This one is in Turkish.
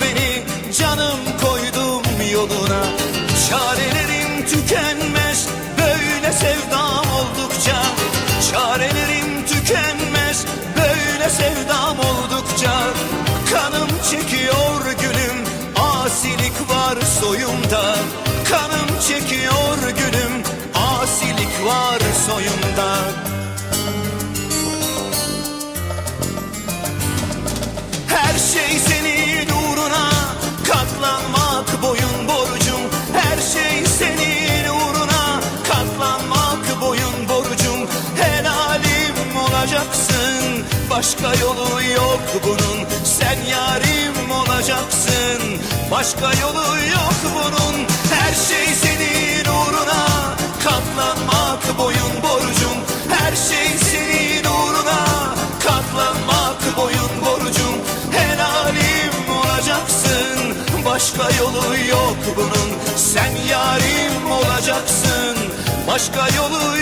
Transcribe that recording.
beni canım koydum yoluna. Çarelerim tükenmez böyle sevdam oldukça. Çarelerim tükenmez böyle sevdam oldukça. Kanım çekiyor gülüm asilik var soyumda. Kanım çekiyor gülüm asilik var soyumda başka yolu yok bunun. Sen yarim olacaksın başka yolu yok bunun. Her şey senin uğruna katlanmak boyun borcum. Her şey senin uğruna katlanmak boyun borcum. Helalim olacaksın başka yolu yok bunun. Sen yarim olacaksın başka yolu yok